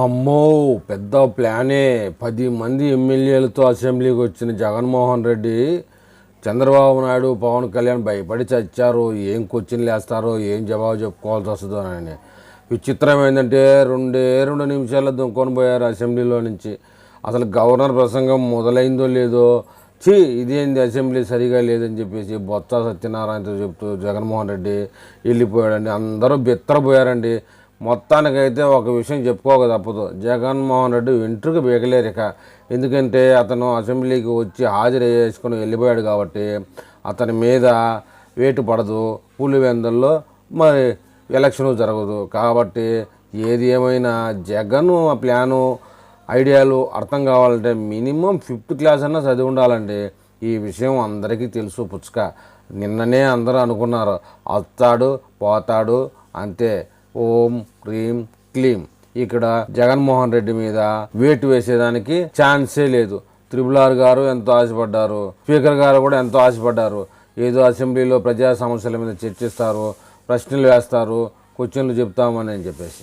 అమ్మో పెద్ద ప్లానే. పది మంది ఎమ్మెల్యేలతో అసెంబ్లీకి వచ్చిన జగన్మోహన్ రెడ్డి చంద్రబాబు నాయుడు పవన్ కళ్యాణ్ భయపడి చచ్చారు. ఏం క్వశ్చన్లు వేస్తారో ఏం జవాబు చెప్పుకోవాల్సి వస్తుందో అని. విచిత్రం ఏంటంటే రెండే రెండు నిమిషాల్లో దుంకొని పోయారు అసెంబ్లీలో నుంచి. అసలు గవర్నర్ ప్రసంగం మొదలైందో లేదో ఛీ ఇదేంది అసెంబ్లీ సరిగా లేదని చెప్పేసి బొత్స సత్యనారాయణతో చెప్తూ జగన్మోహన్ రెడ్డి వెళ్ళిపోయాడండి. అందరూ బెత్తరపోయారండి. మొత్తానికైతే ఒక విషయం చెప్పుకోక తప్పదు. జగన్మోహన్ రెడ్డి వెంట్రుకు బీగలేరిక ఎందుకంటే అతను అసెంబ్లీకి వచ్చి హాజరు వెళ్ళిపోయాడు కాబట్టి అతని మీద వేటు పడదు. పులివెందుల్లో మరి ఎలక్షన్ జరగదు. కాబట్టి ఏది ఏమైనా జగన్ ప్లాను ఐడియాలు అర్థం కావాలంటే మినిమం ఫిఫ్త్ క్లాస్ అన్నా చదివి ఉండాలండి. ఈ విషయం అందరికీ తెలుసు పుచ్చుక. నిన్ననే అందరూ అనుకున్నారు. వస్తాడు పోతాడు అంతే. ఓం క్రీం క్లీం. ఇక్కడ జగన్మోహన్ రెడ్డి మీద వేటు వేసేదానికి ఛాన్సే లేదు. త్రిపుల్ ఆర్ గారు ఎంతో ఆశపడ్డారు. స్పీకర్ గారు కూడా ఎంతో ఆశపడ్డారు. ఏదో అసెంబ్లీలో ప్రజా సమస్యల మీద చర్చిస్తారు ప్రశ్నలు వేస్తారు క్వశ్చన్లు చెప్తామని చెప్పేసి.